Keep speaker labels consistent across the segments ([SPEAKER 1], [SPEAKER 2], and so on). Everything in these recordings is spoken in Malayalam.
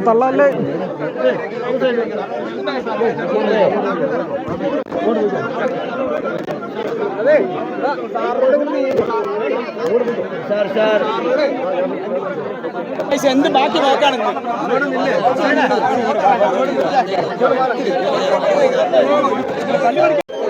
[SPEAKER 1] തള്ളല്ലേ?
[SPEAKER 2] സാർ സാർ
[SPEAKER 1] എന്ത് ബാക്കി നോക്കാണ്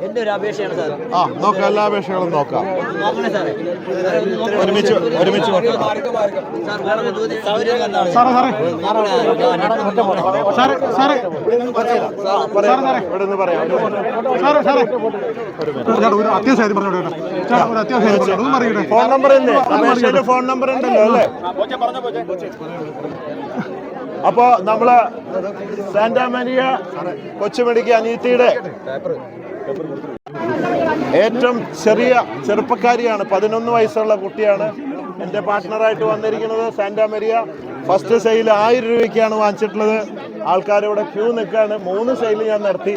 [SPEAKER 2] എന്റെ ഒരു അപേക്ഷയാണ് സാർ?
[SPEAKER 3] ആ നോക്കാം എല്ലാ അപേക്ഷകളും നോക്കാം.
[SPEAKER 2] നോക്കണേ സാറേ.
[SPEAKER 3] ഒരുമിച്ച് ഒരുമിച്ച് ഫോൺ നമ്പർ ഫോൺ നമ്പർ ഉണ്ടല്ലോ അല്ലേ? അപ്പോ നമ്മൾ സാന്റാമനിയ കൊച്ചുമെടിക്ക് അനീതിയുടെ ഏറ്റവും ചെറിയ ചെറുപ്പക്കാരിയാണ് പതിനൊന്ന് വയസ്സുള്ള കുട്ടിയാണ് എന്റെ പാർട്ട്ണറായിട്ട് വന്നിരിക്കുന്നത് സാന്റാമരിയ ഫസ്റ്റ് സെയിൽ ആയിരം രൂപയ്ക്കാണ് വാങ്ങിച്ചിട്ടുള്ളത്. ആൾക്കാരിവിടെ ക്യൂ നിൽക്കുകയാണ്. മൂന്ന് സെയിൽ ഞാൻ നടത്തി.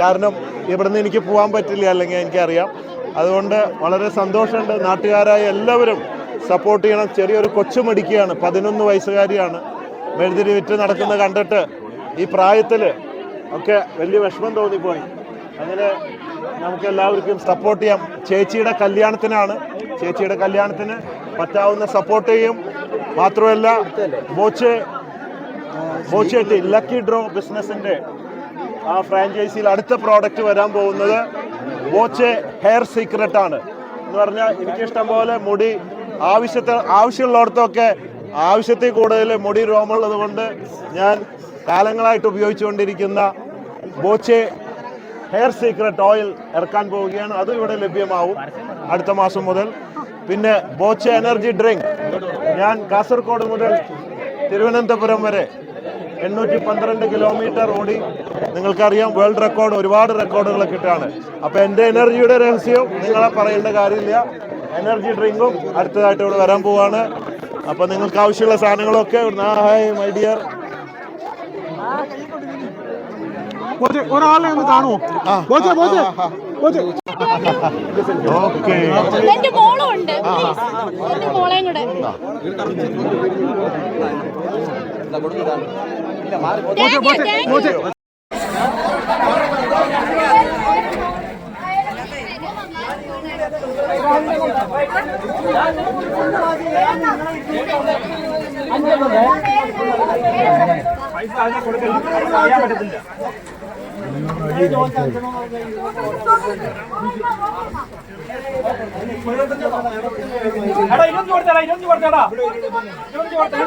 [SPEAKER 3] കാരണം ഇവിടുന്ന് എനിക്ക് പോകാൻ പറ്റില്ല അല്ലെങ്കിൽ എനിക്കറിയാം. അതുകൊണ്ട് വളരെ സന്തോഷമുണ്ട്. നാട്ടുകാരായ എല്ലാവരും സപ്പോർട്ട് ചെയ്യണം. ചെറിയൊരു കൊച്ചു മടിക്കുകയാണ് പതിനൊന്ന് വയസ്സുകാരിയാണ്. മെഴുതിരി വിറ്റ് നടക്കുന്നത് കണ്ടിട്ട് ഈ പ്രായത്തിൽ ഒക്കെ വലിയ വിഷമം തോന്നിപ്പോയി. അങ്ങനെ നമുക്ക് എല്ലാവർക്കും സപ്പോർട്ട് ചെയ്യാം. ചേച്ചിയുടെ കല്യാണത്തിനാണ്. ചേച്ചിയുടെ കല്യാണത്തിന് പറ്റാവുന്ന സപ്പോർട്ട് ചെയ്യും. മാത്രമല്ല ബോച്ചെ ബോച്ചേട്ടി ലക്കി ഡ്രോ ബിസിനസിന്റെ ആ ഫ്രാഞ്ചൈസിയിൽ അടുത്ത പ്രോഡക്റ്റ് വരാൻ പോകുന്നത് ബോച്ചെ ഹെയർ സീക്രട്ട് ആണ്. എന്ന് പറഞ്ഞാൽ എനിക്കിഷ്ടം പോലെ മുടി ആവശ്യത്തെ ആവശ്യമുള്ളിടത്തൊക്കെ ആവശ്യത്തിൽ കൂടുതൽ മുടി രോമുള്ളത് കൊണ്ട് ഞാൻ കാലങ്ങളായിട്ട് ഉപയോഗിച്ചുകൊണ്ടിരിക്കുന്ന ബോച്ചെ ഹെയർ സീക്രട്ട് ഓയിൽ ഇറക്കാൻ പോവുകയാണ്. അതും ഇവിടെ ലഭ്യമാവും അടുത്ത മാസം മുതൽ. പിന്നെ ബോച്ച എനർജി ഡ്രിങ്ക്. ഞാൻ കാസർഗോഡ് മുതൽ തിരുവനന്തപുരം വരെ എണ്ണൂറ്റി പന്ത്രണ്ട് കിലോമീറ്റർ ഓടി. നിങ്ങൾക്കറിയാം വേൾഡ് റെക്കോർഡ് ഒരുപാട് റെക്കോർഡുകൾ കിട്ടാണ്. അപ്പോൾ എന്റെ എനർജിയുടെ രഹസ്യവും നിങ്ങളെ പറയേണ്ട കാര്യമില്ല. എനർജി ഡ്രിങ്കും അടുത്തതായിട്ട് ഇവിടെ വരാൻ പോവാണ്. അപ്പോൾ നിങ്ങൾക്ക് ആവശ്യമുള്ള സാധനങ്ങളൊക്കെ ഹായ് മൈ ഡിയർ.
[SPEAKER 1] ബോച്ചെ ഒരാളെ ഒന്ന് കാണുമോ ബോച്ചെ
[SPEAKER 3] ഓക്കെ.
[SPEAKER 4] എന്റെ മോളും ഉണ്ട്. എന്റെ മോളെയും കൂടെ.
[SPEAKER 1] ബോച്ചെ ബോച്ചെ ബോച്ചെ
[SPEAKER 5] എടാ ഇരുപത്തി കൊടുത്തേടാ ഇരുപത്തി കൊടുത്തേടാ ഇരുപത്തി കൊടുത്തടാ